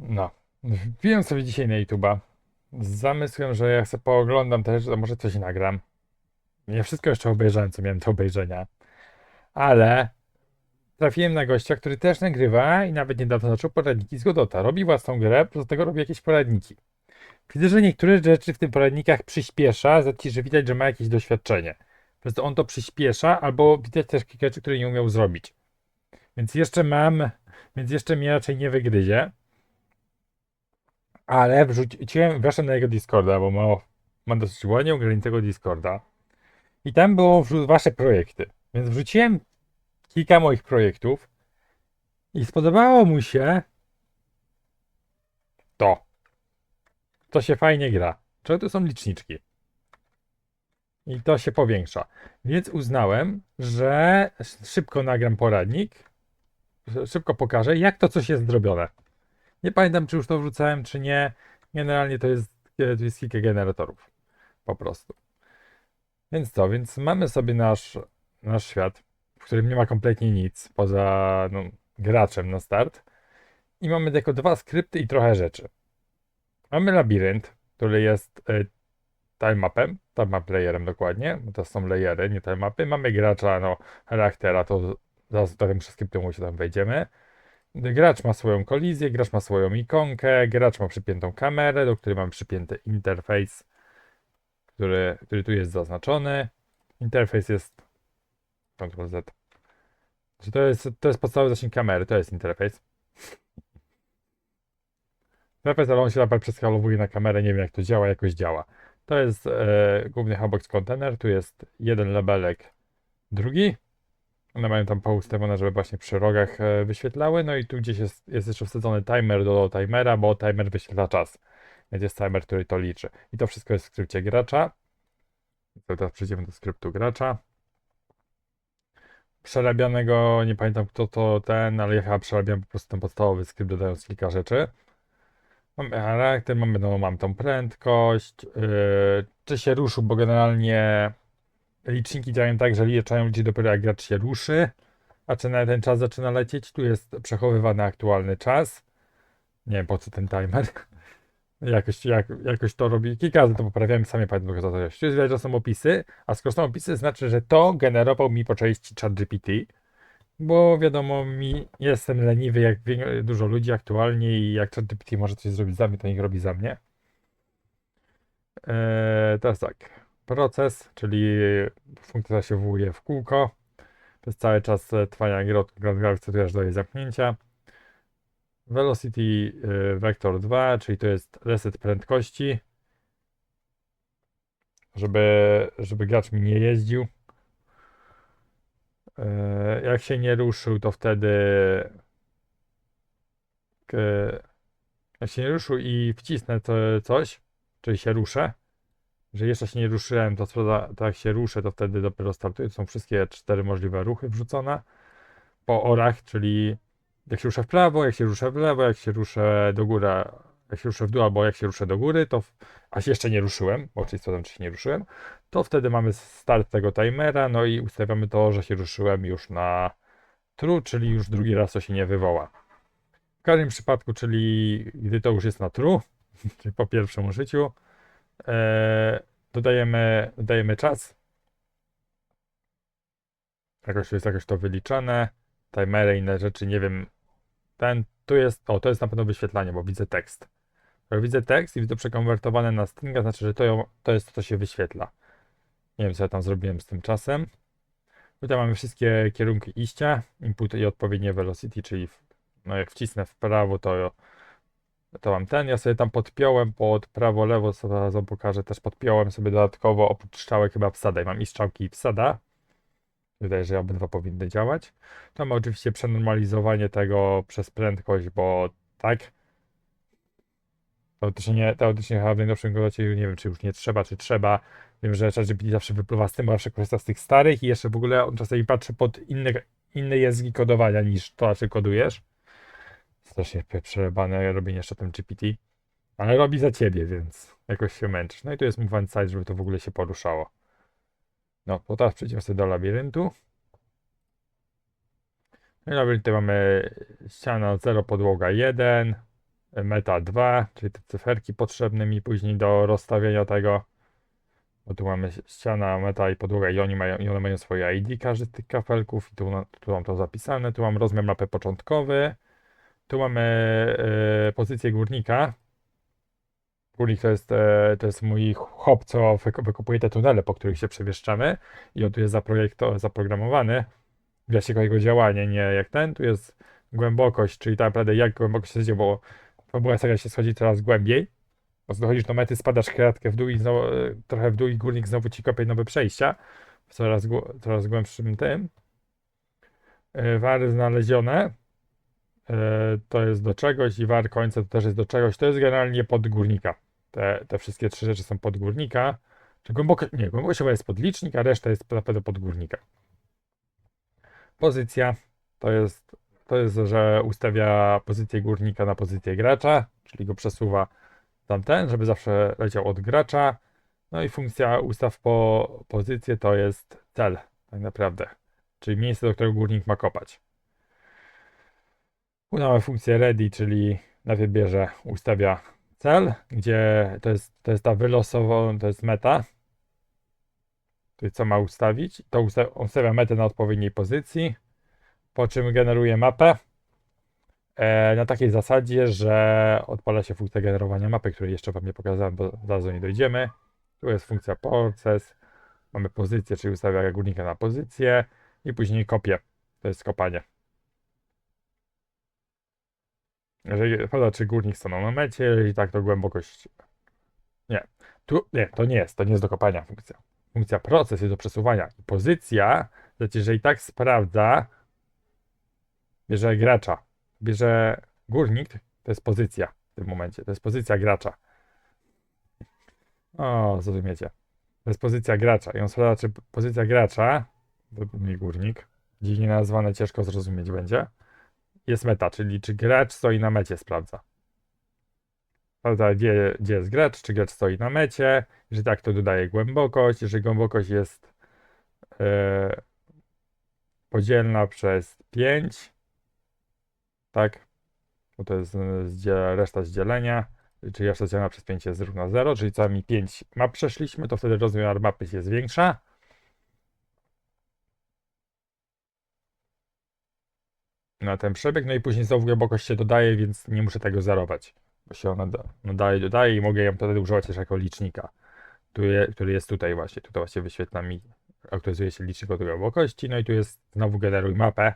No. Wbiłem sobie dzisiaj na YouTube'a z zamysłem, że ja sobie pooglądam też, że może coś nagram. Nie wszystko jeszcze obejrzałem, co miałem do obejrzenia. Ale trafiłem na gościa, który też nagrywa i nawet niedawno zaczął poradniki z Godota. Robi własną grę, do tego robi jakieś poradniki. Widzę, że niektóre rzeczy w tym poradnikach przyspiesza, znaczy, że widać, że ma jakieś doświadczenie. Przez to on to przyspiesza, albo widać też kilka rzeczy, które nie umiał zrobić. Więc jeszcze mam, więc jeszcze mnie raczej nie wygryzie. Ale wrzuciłem, weszłem na jego Discorda, bo ma, ma dosyć ładnie ograniczonego Discorda. I tam było wasze projekty. Więc wrzuciłem kilka moich projektów i spodobało mu się to. To się fajnie gra. Czego to są liczniczki? I to się powiększa. Więc uznałem, że szybko nagram poradnik. Szybko pokażę, jak to coś jest zrobione. Nie pamiętam, czy już to wrzucałem, czy nie. Generalnie to jest, e, to jest kilka generatorów. Po prostu. Więc co? Więc mamy sobie nasz, nasz świat, w którym nie ma kompletnie nic poza no, graczem na start. I mamy tylko dwa skrypty i trochę rzeczy. Mamy labirynt, który jest y, tilemapem, tilemap layerem dokładnie, bo to są layery, nie tilemapy. Mamy gracza, no, charaktera, to zaraz do tym skryptu się tam wejdziemy. Gracz ma swoją kolizję, gracz ma swoją ikonkę, gracz ma przypiętą kamerę, do której mamy przypięty interfejs, który, który tu jest zaznaczony. Interfejs jest Ctrl Z. Czy to jest, to jest podstawowy zasięg kamery, to jest interfejs. Interfejs, ale on się naprawdę przeskalowuje na kamerę, nie wiem jak to działa, jakoś działa. To jest e, główny Hubbox Container, tu jest jeden labelek, drugi. One mają tam poustawione, żeby właśnie przy rogach e, wyświetlały. No i tu gdzieś jest, jest jeszcze wsadzony timer do timera, bo timer wyświetla czas. Więc jest timer, który to liczy. I to wszystko jest w skrypcie gracza. To teraz przejdziemy do skryptu gracza. Przerabianego, nie pamiętam kto to ten, ale ja chyba przerabiam po prostu ten podstawowy skrypt, dodając kilka rzeczy. Mamy charakter, mamy, no, mam tą prędkość, yy, czy się ruszył, bo generalnie liczniki działają tak, że liczają liczyć dopiero jak gracz się ruszy, a czy na ten czas zaczyna lecieć, tu jest przechowywany aktualny czas. Nie wiem po co ten timer. Jakoś, jak, jakoś to robi. Kilka razy to poprawiałem, sami pamiętam tylko to. Tu jest widać, że są opisy, a skoro są opisy, znaczy, że to generował mi po części ChatGPT, bo wiadomo mi, jestem leniwy jak dużo ludzi aktualnie i jak ChatGPT może coś zrobić za mnie, to niech robi za mnie. Eee, teraz tak. Proces, czyli funkcja się wywołuje w kółko. Przez cały czas e, trwania gry aż do jej zamknięcia. Velocity y, Vector 2, czyli to jest reset prędkości, żeby, żeby gracz mi nie jeździł. Y, Jak się nie ruszył, to wtedy jak się nie ruszył i wcisnę to coś, czyli się ruszę, że jeszcze się nie ruszyłem, to, to jak się ruszę, to wtedy dopiero startuje. To są wszystkie cztery możliwe ruchy wrzucone po orach, czyli jak się ruszę w prawo, jak się ruszę w lewo, jak się ruszę do góry, jak się ruszę w dół, albo jak się ruszę do góry, to, w- a się jeszcze nie ruszyłem, bo oczywiście czy się nie ruszyłem, to wtedy mamy start tego timera, no i ustawiamy to, że się ruszyłem już na true, czyli już drugi raz to się nie wywoła. W każdym przypadku, czyli gdy to już jest na true, czyli po pierwszym użyciu, e, dodajemy, dodajemy czas. Jakoś jest jakoś to wyliczane. Timery, inne rzeczy, nie wiem. Ten, tu jest, o, to jest na pewno wyświetlanie, bo widzę tekst. Widzę tekst i widzę przekonwertowane na stringa, znaczy, że to, to jest to, co się wyświetla. Nie wiem, co ja tam zrobiłem z tym czasem. Tutaj mamy wszystkie kierunki iścia, input i odpowiednie velocity, czyli w, no jak wcisnę w prawo, to, to mam ten. Ja sobie tam podpiąłem pod prawo, lewo, co zaraz wam pokażę, też podpiąłem sobie dodatkowo oprócz strzałek chyba wsada. I mam i strzałki i wsada. Wydaje, że obydwa powinny działać. To oczywiście przenormalizowanie tego przez prędkość, bo tak. Teoretycznie, nie, teoretycznie chyba w najnowszym godocie nie wiem, czy już nie trzeba, czy trzeba. Wiem, że ChatGPT zawsze wypływa z tym, bo zawsze korzysta z tych starych i jeszcze w ogóle on czasami patrzy pod inne, inne języki kodowania niż to, czy kodujesz. Strasznie przerebane robienie jeszcze tym GPT. Ale robi za ciebie, więc jakoś się męczysz. No i tu jest movement side, żeby to w ogóle się poruszało. No, to teraz przejdziemy sobie do labiryntu. No i labirynt tutaj mamy ściana 0, podłoga 1. meta 2, czyli te cyferki potrzebne mi później do rozstawienia tego. Bo tu mamy ściana, meta i podłoga i oni mają, i one mają swoje ID, każdy z tych kafelków. I tu, na- tu mam to zapisane. Tu mam rozmiar mapy początkowy. Tu mamy e, pozycję górnika. Górnik to jest, e, to jest mój hop, co wyko- wykopuje te tunele, po których się przewieszczamy. I on tu jest zaprojekto- zaprogramowany w jakiego jego działanie, nie jak ten. Tu jest głębokość, czyli tak naprawdę jak głęboko się zjedzie, bo fabuła seria się schodzi coraz głębiej. Po prostu dochodzisz do mety, spadasz kratkę w dół i znowu, e, trochę w dół i górnik znowu ci kopie nowe przejścia w coraz, coraz głębszym tym. Wary znalezione. E, To jest do czegoś i war końca to też jest do czegoś. To jest generalnie pod górnika. Te, te wszystkie trzy rzeczy są pod górnika. Czy głęboko, nie, głębokość chyba jest pod licznik, a reszta jest na pewno pod górnika. Pozycja to jest, to jest, że ustawia pozycję górnika na pozycję gracza, czyli go przesuwa tamten, żeby zawsze leciał od gracza. No i funkcja ustaw po pozycję to jest cel, tak naprawdę, czyli miejsce, do którego górnik ma kopać. Mamy funkcję ready, czyli najpierw bierze, ustawia cel, gdzie to jest, to jest ta wylosowana, to jest meta. Czyli co ma ustawić? To usta ustawia metę na odpowiedniej pozycji, po czym generuje mapę. E, na takiej zasadzie, że odpala się funkcja generowania mapy, której jeszcze Wam nie pokazałem, bo zaraz do niej dojdziemy. Tu jest funkcja proces, mamy pozycję, czyli ustawia górnika na pozycję i później kopię. To jest kopanie. Jeżeli pada, czy górnik stanął na mecie, jeżeli tak, to głębokość. Nie. Tu, nie, to nie jest, to nie jest do kopania funkcja. Funkcja proces jest do przesuwania. Pozycja, znaczy, że i tak sprawdza, bierze gracza. Bierze górnik, to jest pozycja w tym momencie. To jest pozycja gracza. O, zrozumiecie. To jest pozycja gracza. I on sprawdza, czy pozycja gracza, to nie górnik, dziwnie nazwane, ciężko zrozumieć będzie, jest meta, czyli czy gracz stoi na mecie, sprawdza. Sprawdza, wie, gdzie jest gracz, czy gracz stoi na mecie. Jeżeli tak, to dodaje głębokość. Jeżeli głębokość jest e, podzielna przez 5, tak, bo to jest reszta z dzielenia, czyli reszta dzielona przez 5 jest równa 0, czyli co mi 5 map przeszliśmy, to wtedy rozmiar mapy się zwiększa. Na ten przebieg, no i później znowu głębokość się dodaje, więc nie muszę tego zerować, bo się ona da- dodaje, dodaje i mogę ją wtedy używać też jako licznika, który, jest tutaj właśnie, tutaj właśnie wyświetla mi, aktualizuje się licznik od głębokości, no i tu jest znowu generuj mapę,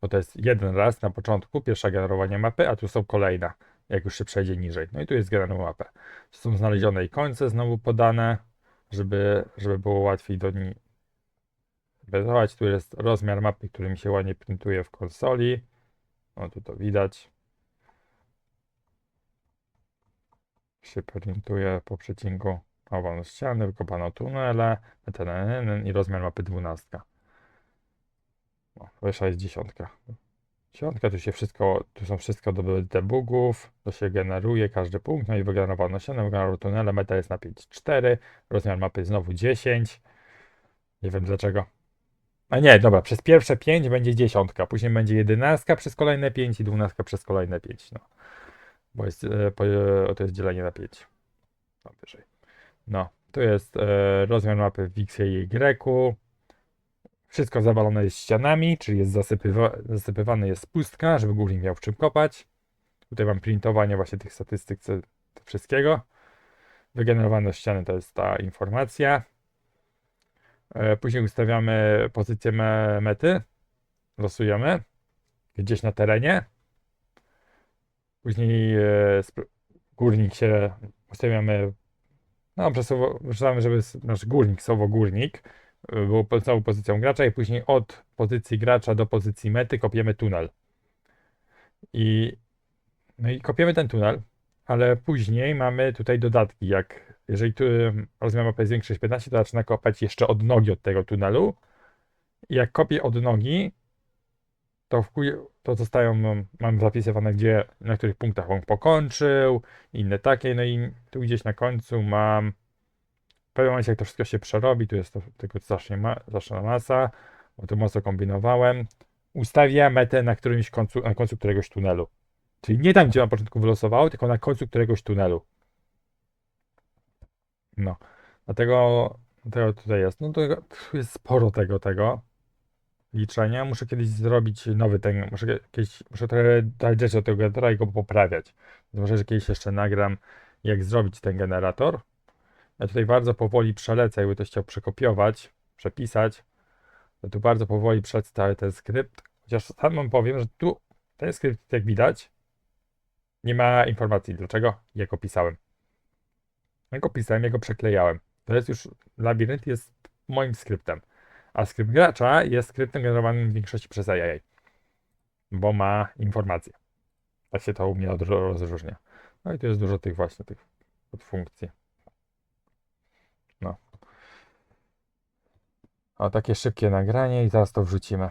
bo to jest jeden raz na początku, pierwsza generowanie mapy, a tu są kolejne, jak już się przejdzie niżej. No i tu jest generowana mapę. Są znalezione i końce znowu podane, żeby, żeby było łatwiej do wydawać. Tu jest rozmiar mapy, który mi się ładnie printuje w konsoli. No tu to widać. Się printuje po przecinku awanu ściany, wykopano tunele, TNN i rozmiar mapy 12. No, wyższa jest dziesiątka. Dziesiątka, tu się wszystko, tu są wszystko dobyte bugów, to się generuje każdy punkt, no i wygenerowano ścianę, wygenerowano tunele, meta jest na 5,4, rozmiar mapy znowu 10. Nie wiem dlaczego. A nie, dobra, przez pierwsze 5 będzie dziesiątka, później będzie jedenastka przez kolejne 5 i dwunastka przez kolejne 5, no. Bo jest, e, e, to jest dzielenie na 5. No, wyżej. No, tu jest e, rozmiar mapy w X i Y. Wszystko zawalone jest ścianami, czyli jest zasypywa, zasypywane jest pustka, żeby górnik miał w czym kopać. Tutaj mam printowanie właśnie tych statystyk wszystkiego. Wygenerowane ściany to jest ta informacja. E, Później ustawiamy pozycję me mety. Losujemy gdzieś na terenie. Później e, górnik się ustawiamy. No, przesuwa- przesuwamy, żeby nasz górnik, słowo górnik, y, był całą pozycją gracza i później od pozycji gracza do pozycji mety kopiemy tunel. I, no i kopiemy ten tunel, ale później mamy tutaj dodatki, jak jeżeli tu rozmiar mapy jest większy niż 15, to zaczyna kopać jeszcze od nogi od tego tunelu. I jak kopię od nogi, to, w to zostają, mam- mam zapisywane, gdzie, na których punktach on pokończył, inne takie, no i tu gdzieś na końcu mam w pewnym momencie, jak to wszystko się przerobi, tu jest to tylko strasznie ma, masa, bo tu mocno kombinowałem, ustawię metę na którymś końcu, na końcu któregoś tunelu. Czyli nie tam, gdzie na początku wylosowało, tylko na końcu któregoś tunelu. No. Dlatego, dlatego tutaj jest. No to jest sporo tego, tego liczenia. Muszę kiedyś zrobić nowy ten, muszę kiedyś, muszę trochę do tego generatora i go poprawiać. Może, że kiedyś jeszcze nagram, jak zrobić ten generator. Ja tutaj bardzo powoli przelecę, jakby to chciał przekopiować, przepisać. To tu bardzo powoli cały ten skrypt. Chociaż sam wam powiem, że tu ten skrypt, jak widać, nie ma informacji dlaczego, jak opisałem. Jak opisałem, jak go przeklejałem. To jest już, labirynt jest moim skryptem. A skrypt gracza jest skryptem generowanym w większości przez AI. Bo ma informacje. Tak się to u mnie rozróżnia. No i tu jest dużo tych właśnie tych podfunkcji. No. O, takie szybkie nagranie i zaraz to wrzucimy.